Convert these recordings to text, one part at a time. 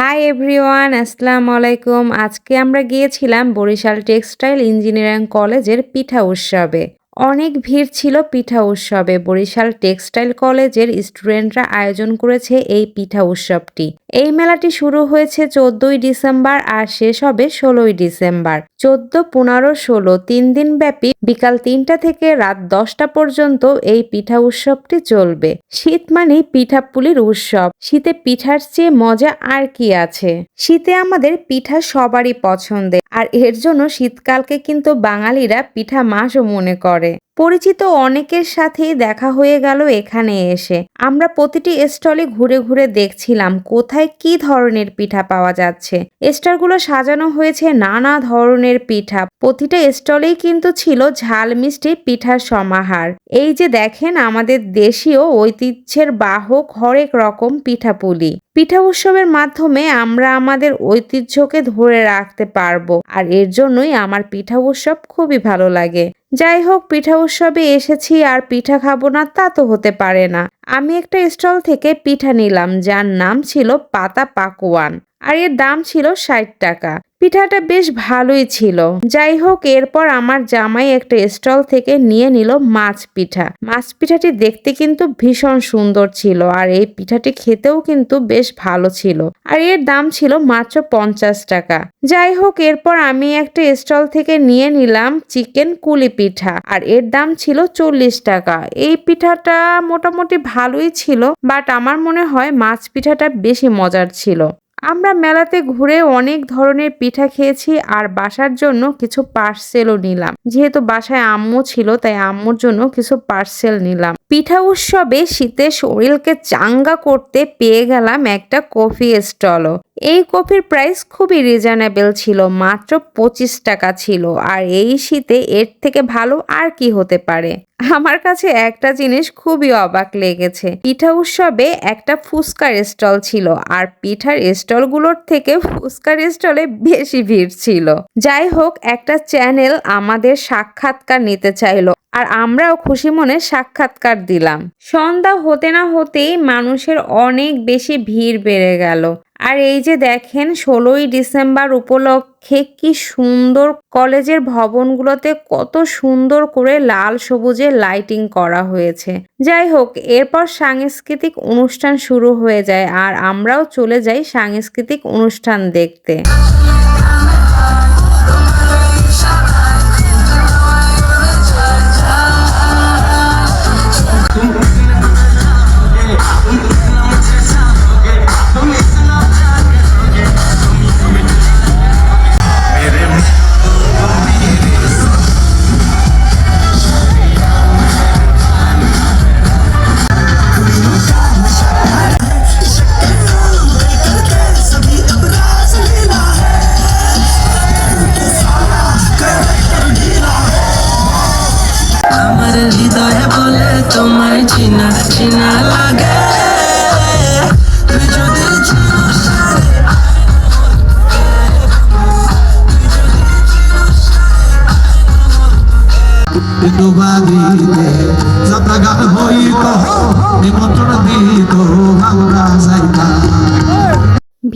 Hi everyone, আসসালামু আলাইকুম। আজকে আমরা গিয়েছিলাম বরিশাল টেক্সটাইল ইঞ্জিনিয়ারিং কলেজের পিঠা উৎসবে। অনেক ভিড় ছিল পিঠা উৎসবে। বরিশাল টেক্সটাইল কলেজের স্টুডেন্টরা আয়োজন করেছে এই পিঠা উৎসবটি। এই মেলাটি শুরু হয়েছে চোদ্দই ডিসেম্বর আর শেষ হবে ষোলোই ডিসেম্বর। চোদ্দ, পনেরো, ষোলো তিন দিন ব্যাপী বিকাল তিনটা থেকে রাত দশটা পর্যন্ত এই পিঠা উৎসবটি চলবে। শীত মানেই পিঠাপুলির উৎসব। শীতে পিঠার চেয়ে মজা আর কি আছে? শীতে আমাদের পিঠা সবারই পছন্দের, আর এর জন্য শীতকালকে কিন্তু বাঙালিরা পিঠা মাসও মনে করে। পরিচিত অনেকের সাথেই দেখা হয়ে গেল এখানে এসে। আমরা প্রতিটি স্টলে ঘুরে ঘুরে দেখছিলাম কোথায় কি ধরনের পিঠা পাওয়া যাচ্ছে। স্টলগুলো সাজানো হয়েছে নানা ধরনের পিঠা। প্রতিটা স্টলেই কিন্তু ছিল ঝাল মিষ্টি পিঠার সমাহার। এই যে দেখেন, আমাদের দেশীয় ঐতিহ্যের বাহক হরেক রকম পিঠাপুলি। পিঠা উৎসবের মাধ্যমে আমরা আমাদের ঐতিহ্যকে ধরে রাখতে পারব। আর এর জন্যই আমার পিঠা উৎসব খুবই ভালো লাগে। যাই হোক পিঠা উৎসবে এসেছি আর পিঠা খাব না, তা তো হতে পারে না। আমি একটা স্টল থেকে পিঠা নিলাম, যার নাম ছিল পাতা পাকোয়ান। আর এর দাম ছিল ষাট টাকা। পিঠাটা বেশ ভালোই ছিল। যাই হোক, এরপর আমার জামাই একটা স্টল থেকে নিয়ে নিল মাছ পিঠা। মাছ পিঠাটি দেখতে কিন্তু ভীষণ সুন্দর ছিল আর এই পিঠাটি খেতেও কিন্তু বেশ ভালো ছিল। আর এর দাম ছিল মাত্র পঞ্চাশ টাকা। যাই হোক, এরপর আমি একটা স্টল থেকে নিয়ে নিলাম চিকেন কুলি পিঠা আর এর দাম ছিল চল্লিশ টাকা। এই পিঠাটা মোটামুটি ভালোই ছিল, বাট আমার মনে হয় মাছ পিঠাটা বেশি মজার ছিল। আমরা মেলাতে ঘুরে অনেক ধরনের পিঠা খেয়েছি আর বাসার জন্য কিছু পার্সেলও নিলাম। যেহেতু বাসায় আম্মু ছিল, তাই আম্মুর জন্য কিছু পার্সেল নিলাম। পিঠা উৎসবে শীতে শরীরকে চাঙ্গা করতে পেয়ে গেলাম একটা কফি স্টলও। এই কফির প্রাইস খুবই রিজনেবল ছিল, মাত্র পঁচিশ টাকা ছিল। আর এই শীতে এর থেকে ভালো আর কি হতে পারে? আমার কাছে একটা জিনিস খুবই অবাক লেগেছে। পিঠা উৎসবে একটা ফুচকার স্টল ছিল আর পিঠার স্টলগুলোর থেকে ফুচকার স্টলে বেশি ভিড় ছিল। যাই হোক, একটা চ্যানেল আমাদের সাক্ষাৎকার নিতে চাইলো আর আমরাও খুশি মনে সাক্ষাৎকার দিলাম। সন্ধ্যা হতে না হতেই মানুষের অনেক বেশি ভিড় বেড়ে গেল। আর এই যে দেখেন, ষোলোই ডিসেম্বর উপলক্ষে কি সুন্দর কলেজের ভবনগুলোতে কত সুন্দর করে লাল সবুজে লাইটিং করা হয়েছে। যাই হোক, এরপর সাংস্কৃতিক অনুষ্ঠান শুরু হয়ে যায় আর আমরাও চলে যাই সাংস্কৃতিক অনুষ্ঠান দেখতে। তোমায় চিনা চিনা লাগে। তুই যদি চিনিস ডুবাদিতে যাত্রা গান হইত নিমন্ত্রণ দিত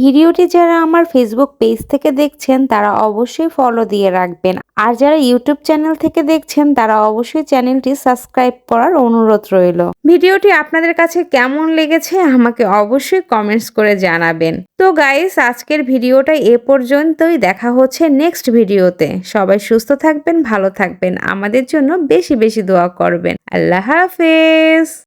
ভিডিওটি যারা আমার ফেসবুক পেজ থেকে দেখছেন, তারা অবশ্যই ফলো দিয়ে রাখবেন। আর যারা ইউটিউব চ্যানেল থেকে দেখছেন, তারা অবশ্যই চ্যানেলটি সাবস্ক্রাইব করার অনুরোধ রইল। ভিডিওটি আপনাদের কাছে কেমন লেগেছে, আমাকে অবশ্যই কমেন্টস করে জানাবেন। তো গাইস আজকের ভিডিওটা এ পর্যন্তই। দেখা হচ্ছে নেক্সট ভিডিওতে। সবাই সুস্থ থাকবেন, ভালো থাকবেন। আমাদের জন্য বেশি বেশি দোয়া করবেন। আল্লাহ হাফেজ।